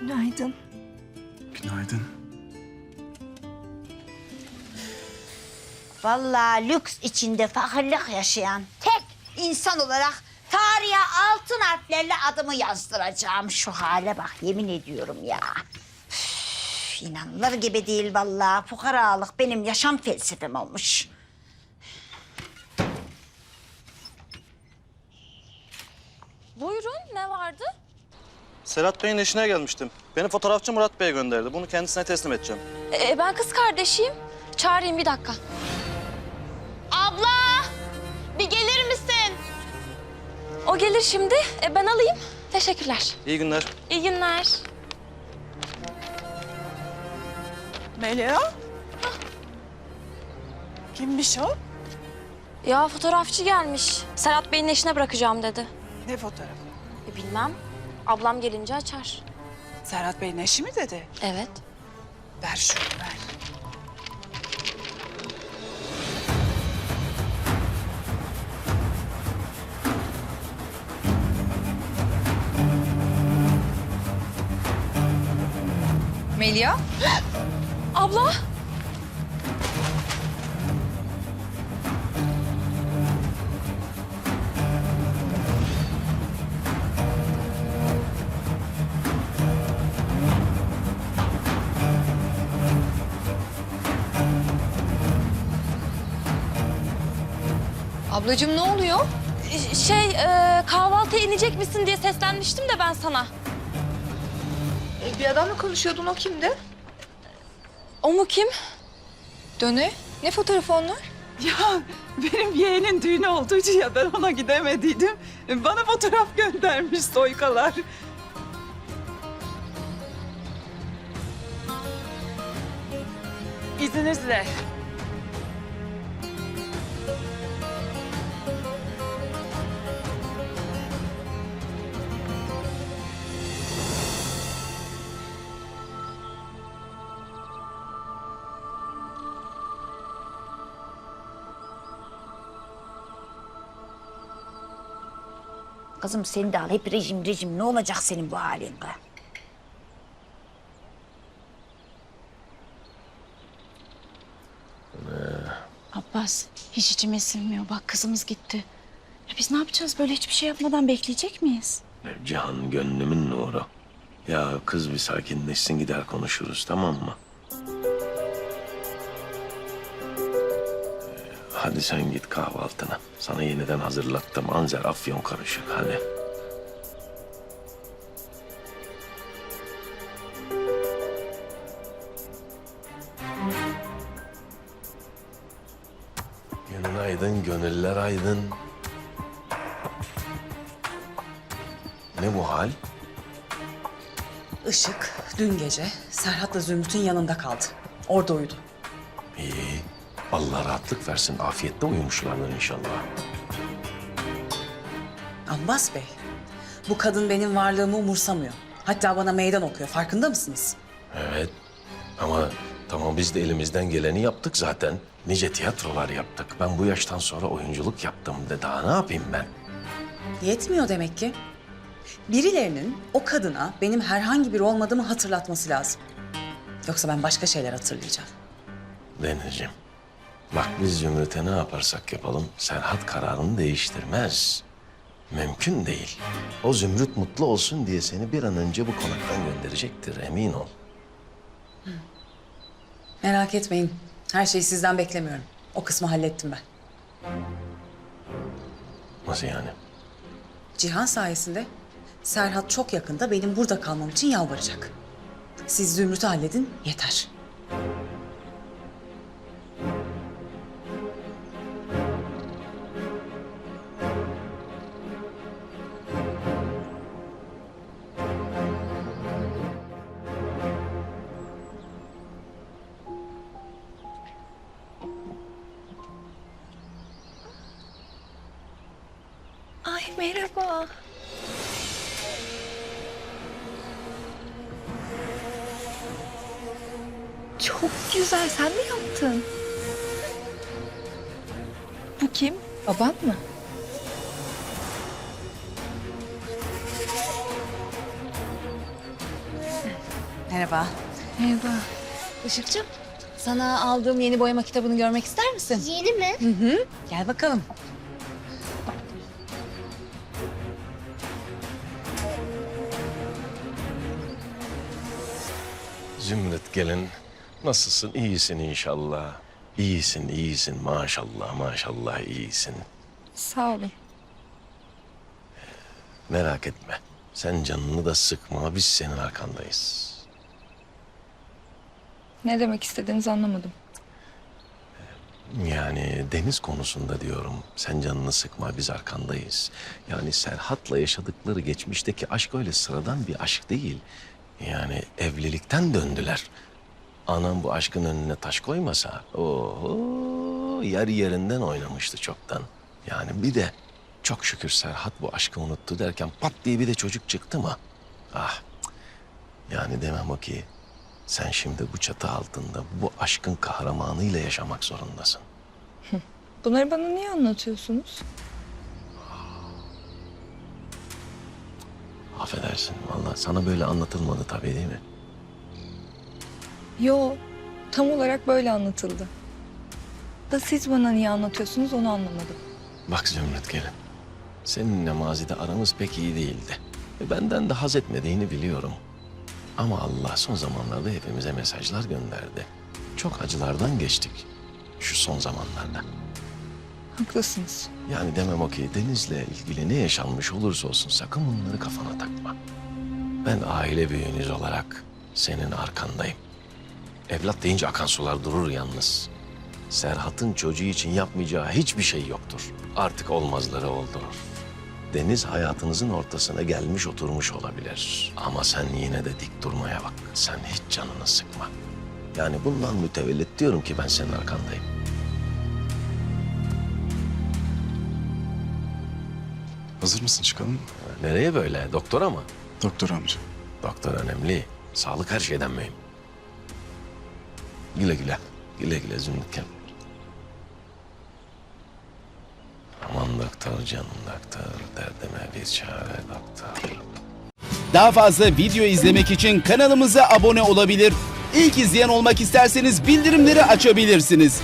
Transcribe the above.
Günaydın. Günaydın. Vallahi lüks içinde fakirlik yaşayan tek insan olarak tarihe altın harflerle adımı yazdıracağım. Şu hale bak yemin ediyorum ya. Üf, inanılır gibi değil vallahi. Fukaralık benim yaşam felsefem olmuş. Buyurun ne vardı? Serhat Bey'in eşine gelmiştim. Beni fotoğrafçı Murat Bey gönderdi. Bunu kendisine teslim edeceğim. Ee, ben kız kardeşiyim. Çağırayım bir dakika. Abla! Bir gelir misin? O gelir şimdi. E, ben alayım. Teşekkürler. İyi günler. İyi günler. Melia? Kimmiş o? Ya fotoğrafçı gelmiş. Serhat Bey'in eşine bırakacağım dedi. Ne fotoğrafı? E, bilmem. Ablam gelince açar. Serhat Bey'in eşi mi dedi? Evet. Ver şunu ver. Melia? Abla! Ablacığım ne oluyor? Şey, e, kahvaltıya inecek misin diye seslenmiştim de ben sana. E, bir adamla konuşuyordun o kimdi? O mu kim? Dönü. Ne fotoğrafı onlar? Ya benim yeğenin düğünü olduğu ya ben ona gidemediydim. Bana fotoğraf göndermiş soykalar. İzninizle. Kızım seni de al hep rejim rejim. Ne olacak senin bu halin? kız? Abbas hiç içime sinmiyor. Bak kızımız gitti. Ya biz ne yapacağız? Böyle hiçbir şey yapmadan bekleyecek miyiz? Cihan gönlümün nuru. Ya kız bir sakinleşsin gider konuşuruz tamam mı? Hadi sen git kahvaltına. Sana yeniden hazırlattım anzer afyon karışık hadi. Gönül aydın, gönüller aydın. Ne bu hal? Işık dün gece Serhat'la Zümrüt'ün yanında kaldı. Orada uyudu. İyi. Allah rahatlık versin. Afiyette uyumuşlardır inşallah. Abbas Bey, bu kadın benim varlığımı umursamıyor. Hatta bana meydan okuyor. Farkında mısınız? Evet. Ama tamam biz de elimizden geleni yaptık zaten. Nice tiyatrolar yaptık. Ben bu yaştan sonra oyunculuk yaptım de daha ne yapayım ben? Yetmiyor demek ki. Birilerinin o kadına benim herhangi biri olmadığımı hatırlatması lazım. Yoksa ben başka şeyler hatırlayacağım. Denizciğim. Bak biz Zümrüt'e ne yaparsak yapalım Serhat kararını değiştirmez. Mümkün değil. O Zümrüt mutlu olsun diye seni bir an önce bu konaktan gönderecektir emin ol. Merak etmeyin. Her şeyi sizden beklemiyorum. O kısmı hallettim ben. Nasıl yani? Cihan sayesinde Serhat çok yakında benim burada kalmam için yalvaracak. Siz Zümrüt'ü halledin yeter. Merhaba. Çok güzel. Sen mi yaptın? Bu kim? Baban mı? Merhaba. Merhaba. Işıkçım, sana aldığım yeni boyama kitabını görmek ister misin? Yeni mi? Gel bakalım. Zümrüt gelin. Nasılsın? İyisin inşallah. İyisin, iyisin. Maşallah, maşallah iyisin. Sağ olun. Merak etme. Sen canını da sıkma. Biz senin arkandayız. Ne demek istediğinizi anlamadım. Yani deniz konusunda diyorum. Sen canını sıkma. Biz arkandayız. Yani Serhat'la yaşadıkları geçmişteki aşk öyle sıradan bir aşk değil. Yani evlilikten döndüler. Anam bu aşkın önüne taş koymasa, oho, yer yerinden oynamıştı çoktan. Yani bir de çok şükür Serhat bu aşkı unuttu derken pat diye bir de çocuk çıktı mı? Ah, yani demem o ki sen şimdi bu çatı altında bu aşkın kahramanıyla yaşamak zorundasın. Bunları bana niye anlatıyorsunuz? Affedersin vallahi sana böyle anlatılmadı tabii değil mi? Yo, tam olarak böyle anlatıldı. Da siz bana niye anlatıyorsunuz onu anlamadım. Bak Zümrüt gelin. Seninle mazide aramız pek iyi değildi. Ve benden de haz etmediğini biliyorum. Ama Allah son zamanlarda hepimize mesajlar gönderdi. Çok acılardan geçtik. Şu son zamanlarda. Haklısınız. Yani demem o ki Deniz'le ilgili ne yaşanmış olursa olsun sakın bunları kafana takma. Ben aile büyüğünüz olarak senin arkandayım. Evlat deyince akan sular durur yalnız. Serhat'ın çocuğu için yapmayacağı hiçbir şey yoktur. Artık olmazları oldurur. Deniz hayatınızın ortasına gelmiş oturmuş olabilir. Ama sen yine de dik durmaya bak. Sen hiç canını sıkma. Yani bundan mütevellit diyorum ki ben senin arkandayım. Hazır mısın çıkalım? Nereye böyle? Doktora mı? Doktor amca. Doktor önemli. Sağlık her şeyden mühim. Güle güle. Güle güle Zümrüt'kem. Aman doktor canım doktor. Derdime bir çare doktor. Daha fazla video izlemek için kanalımıza abone olabilir. İlk izleyen olmak isterseniz bildirimleri açabilirsiniz.